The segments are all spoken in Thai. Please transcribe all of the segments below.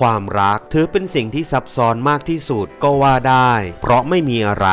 ความรัก ถือเป็นสิ่งที่ซับซ้อนมากที่สุดก็ว่าได้ เพราะไม่มีอะไร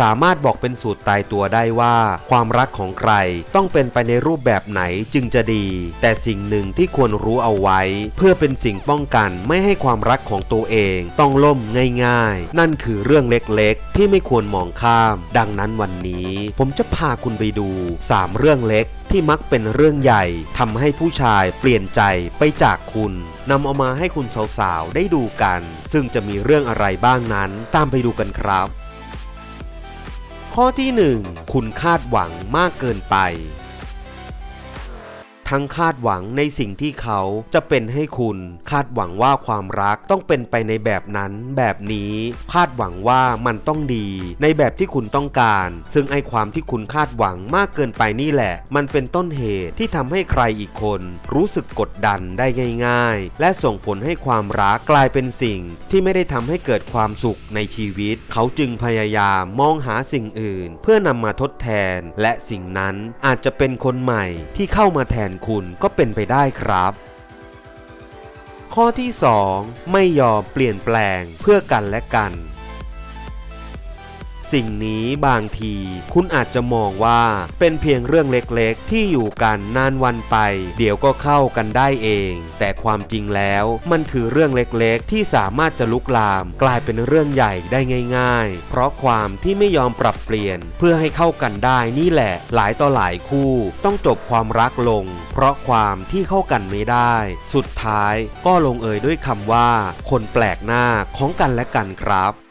สามารถบอกเป็นสูตรตายตัวได้ว่า ความรักของใครต้องเป็นไปในรูปแบบไหนจึงจะดี แต่สิ่งหนึ่งที่ควรรู้เอาไว้ เพื่อเป็นสิ่งป้องกันไม่ให้ความรักของตัวเองต้องล่มง่าย ๆ นั่นคือเรื่องเล็กๆ ที่ไม่ควรมองข้าม ดังนั้นวันนี้ ผมจะพาคุณไปดู 3 เรื่องเล็กที่มักเป็นเรื่องใหญ่ทำให้ผู้ชายเปลี่ยนใจไปจากคุณ นำเอามาให้คุณสาวๆ ได้ดูกัน ซึ่งจะมีเรื่องอะไรบ้างนั้น ตามไปดูกันครับ ข้อที่ 1 คุณคาดหวังมากเกินไป ทั้งคาดหวังในสิ่งที่เขาจะเป็นให้คุณ คาดหวังว่าความรักต้องเป็นไปในแบบนั้น แบบนี้ คาดหวังว่ามันต้องดี ในแบบที่คุณต้องการ ซึ่งไอความที่คุณคาดหวังมากเกินไปนี่แหละ มันเป็นต้นเหตุที่ทำให้ใครอีกคน รู้สึกกดดันได้ง่าย ๆ และส่งผลให้ความรักกลายเป็นสิ่ง ที่ไม่ได้ทำให้เกิดความสุขในชีวิต เขาจึงพยายามมองหาสิ่งอื่น เพื่อนำมาทดแทน และสิ่งนั้นอาจจะเป็นคนใหม่ที่เข้ามาแทนคุณก็เป็นไปได้ครับ ข้อที่ 2 ไม่ยอมเปลี่ยนแปลงเพื่อกันและกัน สิ่งนี้บางที คุณอาจจะมองว่าเป็นเพียงเรื่องเล็กๆ ที่อยู่กันนานวันไป เดี๋ยวก็เข้ากันได้เอง แต่ความจริงแล้วมันคือเรื่องเล็กๆ ที่สามารถจะลุกลาม กลายเป็นเรื่องใหญ่ได้ง่าย ๆ เพราะความที่ไม่ยอมปรับเปลี่ยน เพื่อให้เข้ากันได้นี่แหละ หลายต่อหลายคู่ ต้องจบความรักลง เพราะความที่เข้ากันไม่ได้ สุดท้ายก็ลงเอยด้วยคำว่า คนแปลกหน้าของกันและกันครับ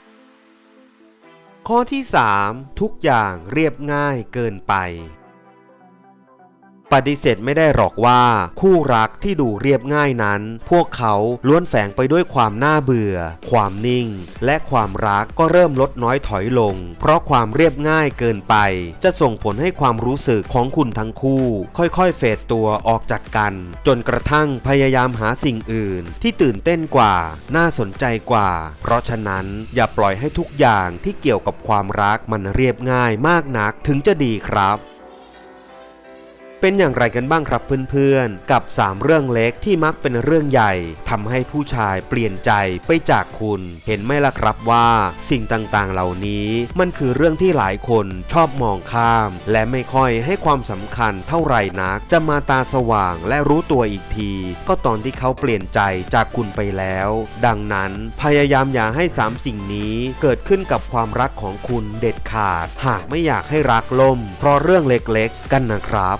ข้อที่ 3 ทุกอย่างเรียบง่ายเกินไป ปฏิเสธไม่ได้หรอกว่า คู่รักที่ดูเรียบง่ายนั้น พวกเขาล้วนแฝงไปด้วยความน่าเบื่อ ความนิ่ง และความรักก็เริ่มลดน้อยถอยลง เพราะความเรียบง่ายเกินไป จะส่งผลให้ความรู้สึกของคุณทั้งคู่ ค่อยๆ เฟดตัวออกจากกัน จนกระทั่งพยายามหาสิ่งอื่น ที่ตื่นเต้นกว่า น่าสนใจกว่า เพราะฉะนั้นอย่าปล่อยให้ทุกอย่างที่เกี่ยวกับความรักมันเรียบง่ายมากนักถึงจะดีครับ เป็นอย่างไรกันบ้างครับเพื่อนๆ กับ 3 เรื่องเล็กที่มักเป็นเรื่องใหญ่ทำให้ผู้ชายเปลี่ยนใจไปจากคุณ เห็นไหมล่ะครับว่าสิ่งต่างๆเหล่านี้มันคือเรื่องที่หลายคนชอบมองข้าม และไม่ค่อยให้ความสำคัญเท่าไหร่นัก จะมาตาสว่างและรู้ตัวอีกที ก็ตอนที่เขาเปลี่ยนใจจากคุณไปแล้ว ดังนั้นพยายามอย่าให้ 3 สิ่งนี้เกิดขึ้นกับความรักของคุณเด็ดขาด หากไม่อยากให้รักล่ม เพราะเรื่องเล็กๆ กันนะครับ